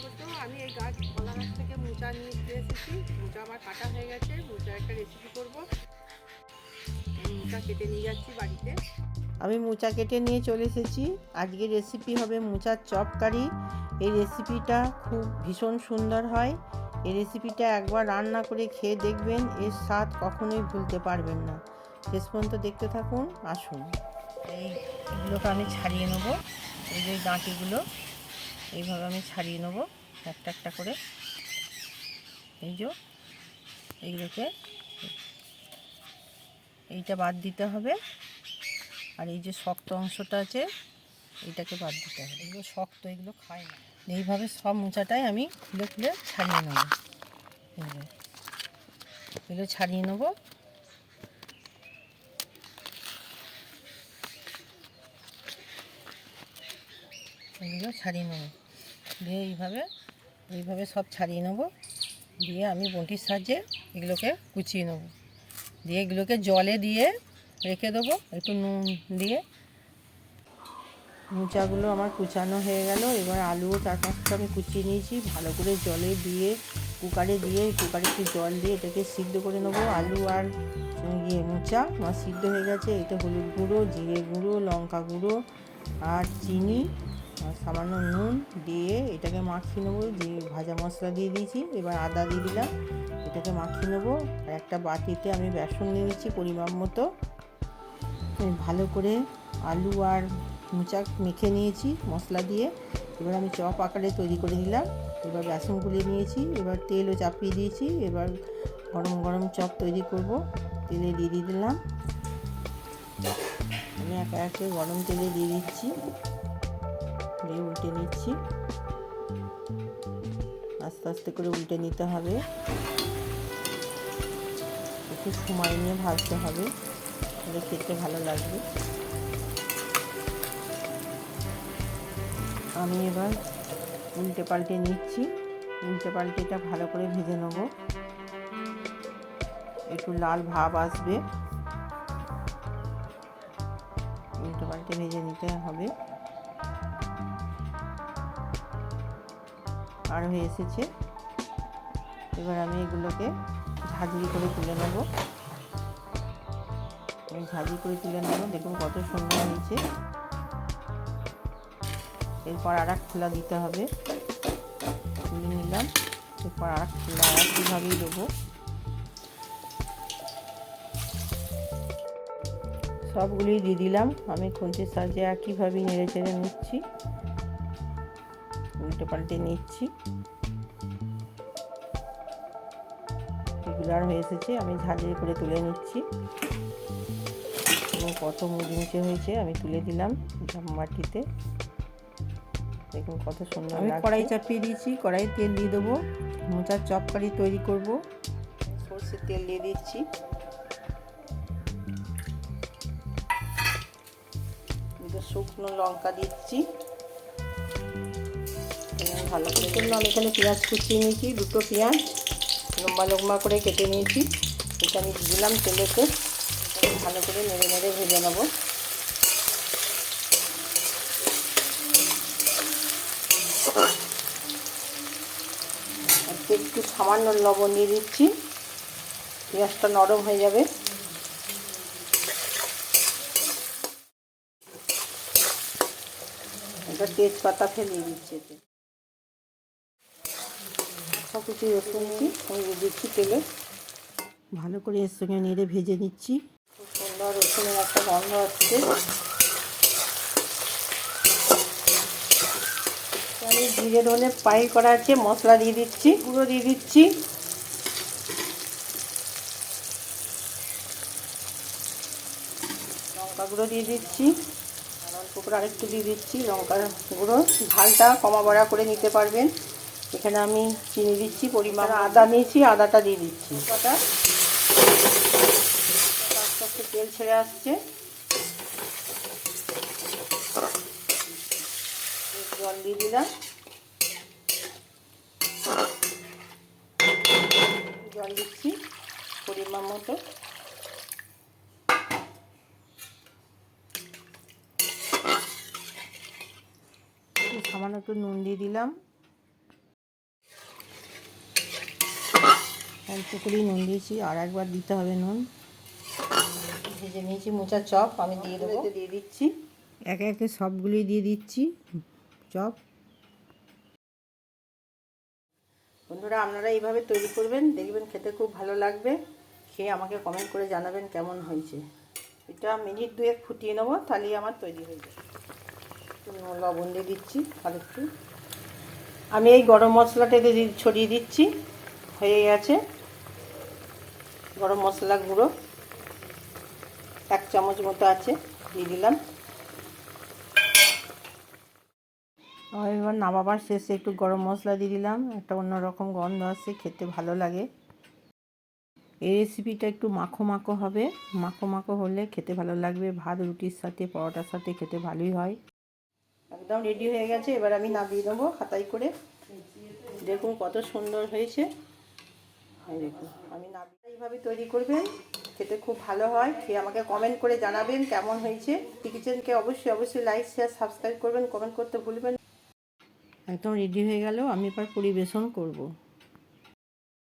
স্বাগত আমি এই গাছ কলা গাছ থেকে মোচা নিয়ে এসেছি। মোচা আমার কাটা হয়ে গেছে মোচা একটা রেসিপি করব। মোচা কেটে নিয়ে যাচ্ছি বাড়িতে। আমি মোচা কেটে নিয়ে চলে এসেছি। আজকে রেসিপি হবে মোচার চপ কারি। এই রেসিপিটা খুব ভীষণ সুন্দর হয়। এই রেসিপিটা একবার রান্না করে খেয়ে দেখবেন, এর স্বাদ কখনোই ভুলতে পারবেন না। শেষ পর্যন্ত দেখতে থাকুন, আসুন। এইগুলোকে আমি ছাড়িয়ে নেব। এই যে ডাঁটিগুলো এইভাবে আমি ছাড়িয়ে নেব, একটা একটা করে। এই যে, এইগুলোকে এইটা বাদ দিতে হবে। আর এই যে শক্ত অংশটা আছে, এইটাকে বাদ দিতে হবে। এগুলো শক্ত, এগুলো খায় না। এইভাবে সব মোচাটাই আমি খুলে খুলে ছাড়িয়ে নেব। এই এগুলো ছাড়িয়ে নেব। এগুলো ছাড়িয়ে নেব। দিয়ে এইভাবে এইভাবে সব ছাড়িয়ে নেব। দিয়ে আমি বটির সাহায্যে এগুলোকে কুচিয়ে নেব। দিয়ে এগুলোকে জলে দিয়ে রেখে দেবো, একটু নুন দিয়ে। মোচাগুলো আমার কুচানো হয়ে গেল। এবার আলুও চার পাঁচটা আমি কুচিয়ে নিয়েছি। ভালো করে জলে দিয়ে, কুকারে দিয়ে, কুকারে একটু জল দিয়ে এটাকে সিদ্ধ করে নেব। আলু আর ইয়ে মোচা আমার সিদ্ধ হয়ে গেছে। এটা হলুদ গুঁড়ো, জিরে গুঁড়ো, লঙ্কা গুঁড়ো আর চিনি। সামান্য নুন দিয়ে এটাকে মাখিয়ে নেব। দিয়ে ভাজা মশলা দিয়ে দিয়েছি, এবার আদা দিয়ে দিলাম। এটাকে মাখিয়ে নেব। আর একটা বাটিতে আমি বেসন নিয়ে নিচ্ছি পরিমাণ মতো। ভালো করে আলু আর মোচা মেখে নিয়েছি মশলা দিয়ে। এবার আমি চপ আকারে তৈরি করে দিলাম। এবার বেসন গুলিয়ে নিয়েছি। এবার তেলও চাপিয়ে দিয়েছি। এবার গরম গরম চপ তৈরি করব। তেলে দিয়ে দিয়ে দিলাম। আমি একা একে গরম তেলে দিয়ে দিচ্ছি। দিয়ে উল্টে নিচ্ছি। আস্তে আস্তে করে উল্টে নিতে হবে। একটু সময় নিয়ে ভাজতে হবে, তাহলে খেতে ভালো লাগবে। আমি এবার উল্টে পাল্টে নিচ্ছি। উল্টে পাল্টে এটা ভালো করে ভেজে নেব। একটু লাল ভাব আসবে। উল্টে পাল্টে ভেজে নিতে হবে। আর হয়ে এসেছে। এবার আমি এগুলোকে ঝাঁঝরি করে তুলে নেব। আমি করে তুলে নেব। দেখুন কত সুন্দর হয়েছে। এরপর আর এক খোলা দিতে হবে। তুলে নিলাম। এরপর আর এক খোলা আর একইভাবেই দেবো? সবগুলি দিয়ে দিলাম। আমি খুন্তির সাহায্যে একইভাবেই নেড়ে চেড়ে নিচ্ছি। উল্টে পাল্টে নিচ্ছি। রেগুলার হয়ে এসেছে আমি ঝাঁঝরি করে তুলে নিচ্ছি। এবং কত মুচমুচে হয়েছে আমি তুলে দিলাম মাটিতে দেখুন কত সুন্দর আমি কড়াই চাপিয়ে দিয়েছি কড়াই তেল দিয়ে দেবো। মোচার চপকারি তৈরি করব। সর্ষের তেল দিয়ে দিচ্ছি। দুটো শুকনো লঙ্কা দিচ্ছি। ভালো করে করলাম আমি এখানে পেঁয়াজ কুচিয়ে নিয়েছি, দুটো পেঁয়াজ, লম্বা লম্বা করে কেটে নিয়েছি। এটা আমি দিলাম তেলেতে। ভালো করে নেড়ে নেড়ে ভেজে নেব। একটু সামান্য লবণ দিয়ে দিচ্ছি। পেঁয়াজটা নরম হয়ে যাবে। এটা তেজপাতা ফেলিয়ে দিচ্ছি এতে। সব কিছু রসুন কি? আমি দিয়ে দিচ্ছি তেলে। ভালো করে এর সঙ্গে নেড়ে ভেজে নিচ্ছি। খুব সুন্দর রসুনের একটা গন্ধ আসছে আমি জিরে ধনে পাই করা আছে মশলা দিয়ে দিচ্ছি গুঁড়ো দিয়ে দিচ্ছি। লঙ্কা গুঁড়ো দিয়ে দিচ্ছি। আর অল্প আরেকটু দিয়ে দিচ্ছি লঙ্কার গুঁড়ো। ঝালটা কমা বাড়া করে নিতে পারবেন। এখানে আমি চিনি দিচ্ছি পরিমাণ আদা নিয়েছি আদাটা দিয়ে দিচ্ছি। আদা আস্তে আস্তে তেল ছেড়ে আসছে। জল দিয়ে দিলাম। জল দিচ্ছি পরিমাণ মতো। সামান্য একটু নুন দিয়ে দিলাম। অল্প করেই নুন দিয়েছি আর একবার দিতে হবে নুন। ভেজে নিয়েছি মোচার চপ আমি দিয়ে দেবো। দিয়ে দিচ্ছি। একে একে সবগুলোই দিয়ে দিচ্ছি চপ। বন্ধুরা আপনারা এইভাবে তৈরি করবেন দেখবেন খেতে খুব ভালো লাগবে। খেয়ে আমাকে কমেন্ট করে জানাবেন কেমন হয়েছে। এটা মিনিট দুয়েক ফুটিয়ে নেব তাহলেই আমার তৈরি হয়ে যাবে। লবণ দিয়ে দিচ্ছি আর একটু। আমি এই গরম মশলাটা দিয়ে ছড়িয়ে দিচ্ছি হয়ে গেছে। গরম মশলা গুঁড়ো এক চামচ মতো আছে দিয়ে দিলাম। এবার নামাবার শেষে একটু গরম মশলা দিয়ে দিলাম। একটা অন্যরকম গন্ধ আসছে খেতে ভালো লাগে। এই রেসিপিটা একটু মাখো মাখো হবে। মাখো মাখো হলে খেতে ভালো লাগবে। ভাত রুটির সাথে পরোটার সাথে খেতে ভালোই হয়। একদম রেডি হয়ে গেছে। এবার আমি নামিয়ে দেবো খাতাই করে। দেখুন কত সুন্দর হয়েছে। দেখুন। আমি নামিয়ে এইভাবে তৈরি করবেন, খেতে খুব ভালো হয়। খেয়ে আমাকে কমেন্ট করে জানাবেন কেমন হয়েছে। কিচেনকে অবশ্যই অবশ্যই লাইক শেয়ার সাবস্ক্রাইব করবেন কমেন্ট করতে ভুলবেন একদম রেডি হয়ে গেল, আমি এবার পরিবেশন করব।